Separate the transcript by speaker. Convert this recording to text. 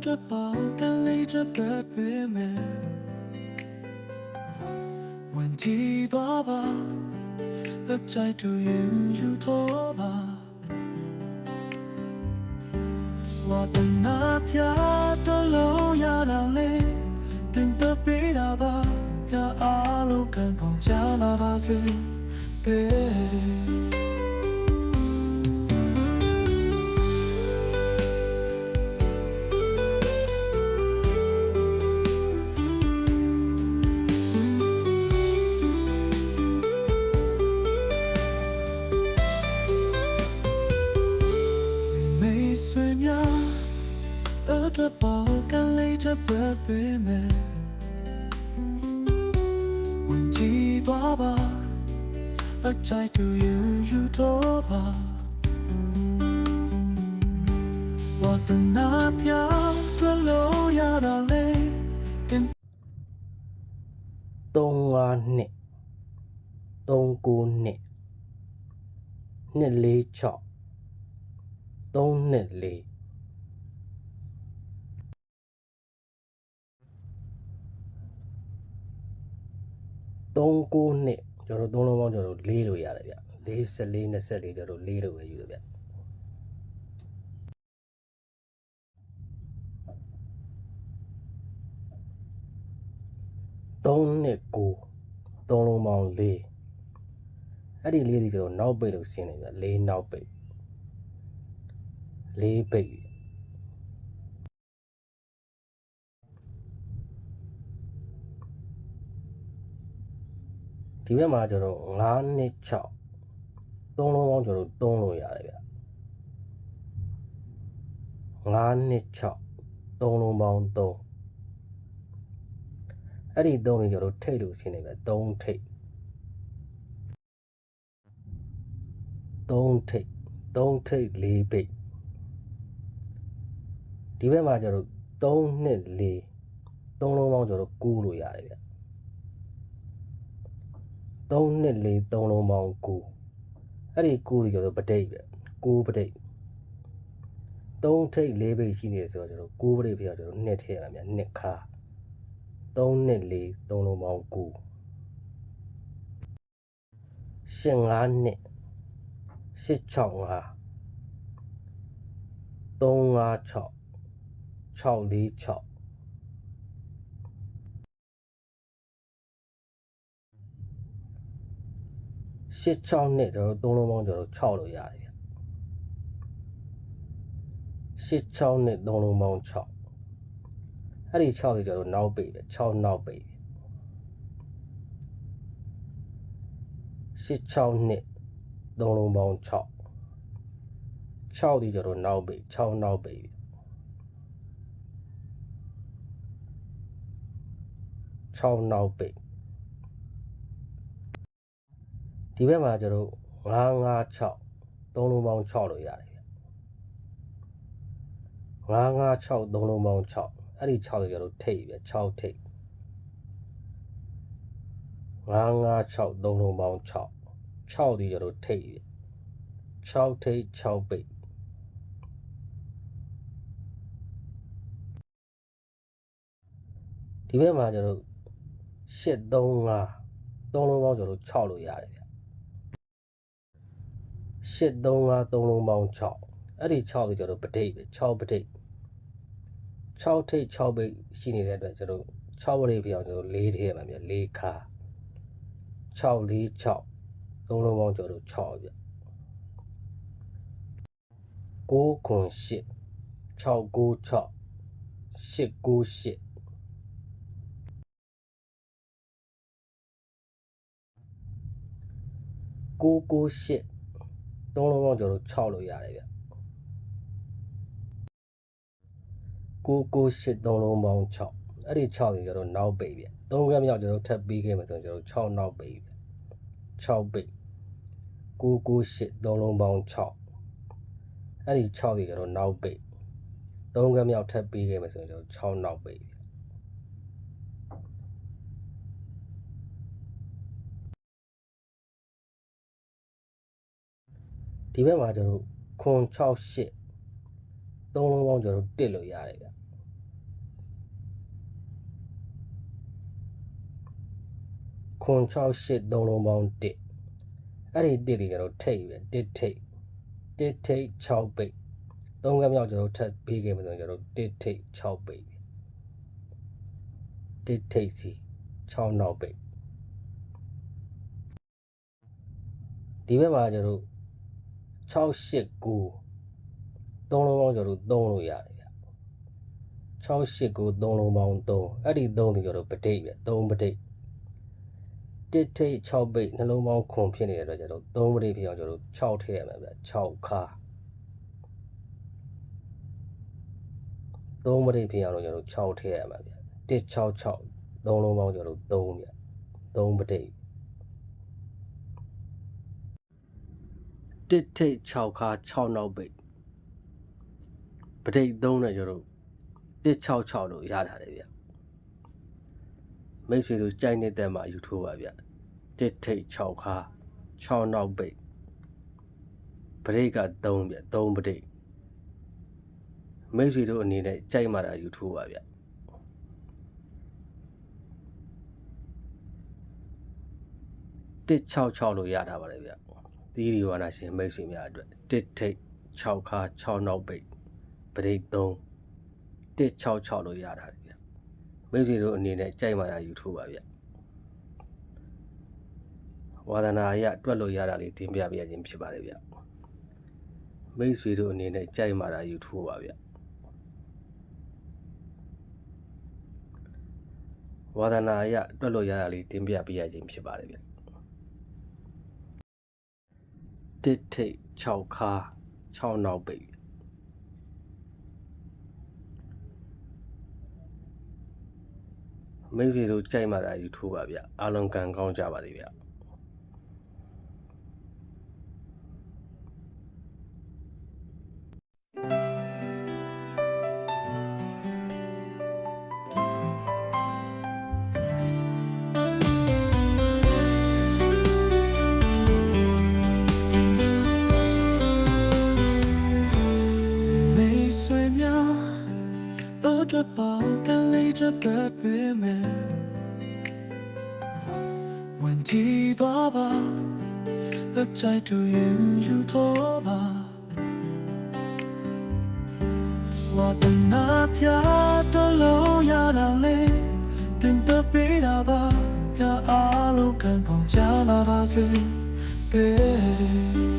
Speaker 1: အတွက်ပါကန်လေးချက်ပဲပေးမယ်ဝင်ကြည့်သွားပါလက်ချိုက်တူရင်ယူတော့ပါဝတ်နာပြတော့လို့ရတာလေတင်တပေးတာ တပေါ်ကလေးချပတ်ပေးမယ်ဝင်ကြည့်သွားပါအချိုက်တူယူယူတော့ပါဝတ်တနာပြတွလို့ရတော့လေတင်
Speaker 2: 35နှစ်39နှစ်246 324 39နှစ်ကျွန်တော်တို့သုံးလုံးပေါင်းကျွန်တော်တို့လေးလို့ရတယ်ဗျ44 24ကျွန်တော်တို့လေးလို့ပဲယူတယ်ဗျ3နှစ်9သုံးလုံးပေါင်း4အဲ့ဒီလေးဒီကျွန်တော်နောက်ပိတ်လို့ဆင်းတယ်ဗျ၄နောက်ပိတ်၄ပိတ် ဒီဘက်မှာကျွန်တော်9နှစ်6သုံးလုံးပေါင်းကျွန်တော်သုံးလို့ရတယ်ဗျ9နှစ်6သုံးလုံးပေါင်း3အဲ့ဒီ3လေးကျွန်တော်ထိတ်လို့ဆင်းနေဗျ3ထိတ်3ထိတ်3ထိတ်4ပိတ်ဒီဘက်မှာကျွန်တော်3နှစ်4သုံးလုံးပေါင်းကျွန်တော်9လို့ရတယ်ဗျ 3နှစ်4သုံးလုံးပေါင်း9အဲ့ဒီ9ဒီကျွန်တော်ပဋိတ်ဗျ9ပဋိတ်3ထိတ်4ပိတ်ရှိနေဆိုတော့ကျွန်တော်9ပဋိတ်ပြတော့ကျွန်တော်နှစ်ထည့်ရမှာဗျနှစ်ခါ3နှစ်4သုံးလုံးပေါင်း9ရှင်5နှစ်865 356 646 ရှစ်6နှစ်ကျွန်တော်တို့သုံးလုံးပေါင်းကျွန်တော်တို့6လို့ရတယ်ဗျရှစ်6နှစ်သုံးလုံးပေါင်း6အဲ့ဒီ6တွေကျွန်တော်တို့နောက်ပိတ်ပဲ6နောက်ပိတ်ပဲရှစ်6နှစ်သုံးလုံးပေါင်း6 6ဒီကျွန်တော်တို့နောက်ပိတ်6နောက်ပိတ်ပဲ6နောက်ပိတ် ဒီဘက်မှာကျွန်တော်956သုံးလုံးပေါင်း6လို့ရတယ်ဗျ956သုံးလုံးပေါင်း6အဲ့ဒီ6တွေကျွန်တော်ထိတ်ဗျ6ထိတ်956သုံးလုံးပေါင်း6 6ဒီကျွန်တော်ထိတ်ဗျ6ထိတ်6ပိတ်ဒီဘက်မှာကျွန်တော်835သုံးလုံးပေါင်းကျွန်တော်6လို့ရတယ် ဗျရှစ်3 5 3လုံးပေါင်း6အဲ့ဒီ6ကိုကျွန်တော်ပဋိတ်ပဲ6ပဋိတ်6ထိတ်6ပိတ်ရှိနေတဲ့အတွက်ကျွန်တော်6ပဋိတ်ပြောင်းကျွန်တော်၄ထည့်ရမှာပြ၄ခါ6 4 6 3လုံးပေါင်းကျွန်တော်6ပြ9ခွန်8 6 9 6 8 9 8 9 9 8သုံးလုံးပေါင်းကျွန်တော်6လို့ရတယ်ဗျ998သုံးလုံးပေါင်း6အဲ့ဒီ6တွေကျွန်တော်နောက်ပိတ်ဗျ3ခန်းမြောက်ကျွန်တော်ထပ်ပြီးခဲ့မယ်ဆိုရင်ကျွန်တော်6နောက်ပိတ်ဗျ6ပိတ်998သုံးလုံးပေါင်း6အဲ့ဒီ6တွေကျွန်တော်နောက်ပိတ်3ခန်းမြောက်ထပ်ပြီးခဲ့မယ်ဆိုရင်ကျွန်တော်6နောက်ပိတ်ဗျ ဒီဘက်မှာကျွန်တော်တို့ခွန်68 3လုံးပေါင်းကျွန်တော်တို့တက်လို့ရတယ်ဗျခွန်68 3လုံးပေါင်းတက်အဲ့ဒီတက်တွေကျွန်တော်ထိတ်ပဲတက်ထိတ်တက်ထိတ်6ပိတ်3ကမြောက်ကျွန်တော်ထပ်ပေးခဲ့မှဆိုကျွန်တော်တက်ထိတ်6ပိတ်တက်ထိတ်စီ6နောက်ပိတ်ဒီဘက်မှာကျွန်တော် 689သုံးလုံးပေါင်းကျွန်တော်သုံးလို့ရတယ်ဗျ689သုံးလုံးပေါင်း3အဲ့ဒီ3ဒီကျွန်တော်ပဋိပဲ3ပဋိတစ်ထိတ်6ပိတ်နှလုံးပေါင်းခွန်ဖြစ်နေတဲ့အတွက်ကျတော့3ပဋိဖြစ်အောင်ကျွန်တော်6ထည့်ရမှာဗျ6ခါ3ပဋိဖြစ်အောင်လို့ကျွန်တော်6ထည့်ရမှာဗျ166သုံးလုံးပေါင်းကျွန်တော်3ဗျ3ပဋိတ စ်ထိတ်6ခါ6နောက်ပိတ်ပဋိ3နဲ့ကျွန်တော်166လို့ရတာတယ်ဗျမိတ်ဆွေတို့ကြိုက်နေတဲ့မှာယူထိုးပါဗျတစ်ထိတ်6ခါ6နောက်ပိတ်ပရိတ်က3ဗျ3ပရိတ်မိတ်ဆွေတို့အနေနဲ့ကြိုက်မှတာယူထိုးပါဗျ166လို့ရတာပါတယ်ဗျ သီးဒီဝါနာရှင်မိတ်ဆွေများအတွက်တစ်ထိတ်6ခါ6နောက်ပိတ်ပရိတ်3 166လို့ရတာတယ်ဗျမိတ်ဆွေတို့အနေနဲ့ကြိုက်မှတာယူထိုးပါဗျဝါဒနာအရတွက်လို့ရတာလေးတင်ပြပြခြင်းဖြစ်ပါတယ်ဗျမိတ်ဆွေတို့အနေနဲ့ကြိုက်မှတာယူထိုးပါဗျဝါဒနာအရတွက်လို့ရတာလေးတင်ပြပြခြင်းဖြစ်ပါတယ်ဗျ တစ်ထိတ်6ခါ6နောက်ပိတ်မိတ်ဆွေတို့ကြိုက်မှတာယူထိုးပါဗျအားလုံးကံကောင်းကြပါစေဗျ
Speaker 1: သက်ပေးမယ်ဝန်ကြည်သွားပါလက်ချိုက်တူရင်ယူတော့ပါဝါသနာပြတော်လို့ရတာလေတင်တပေးတာပါပြအားလုံးခံကောင်းကြလာပါစေ Baby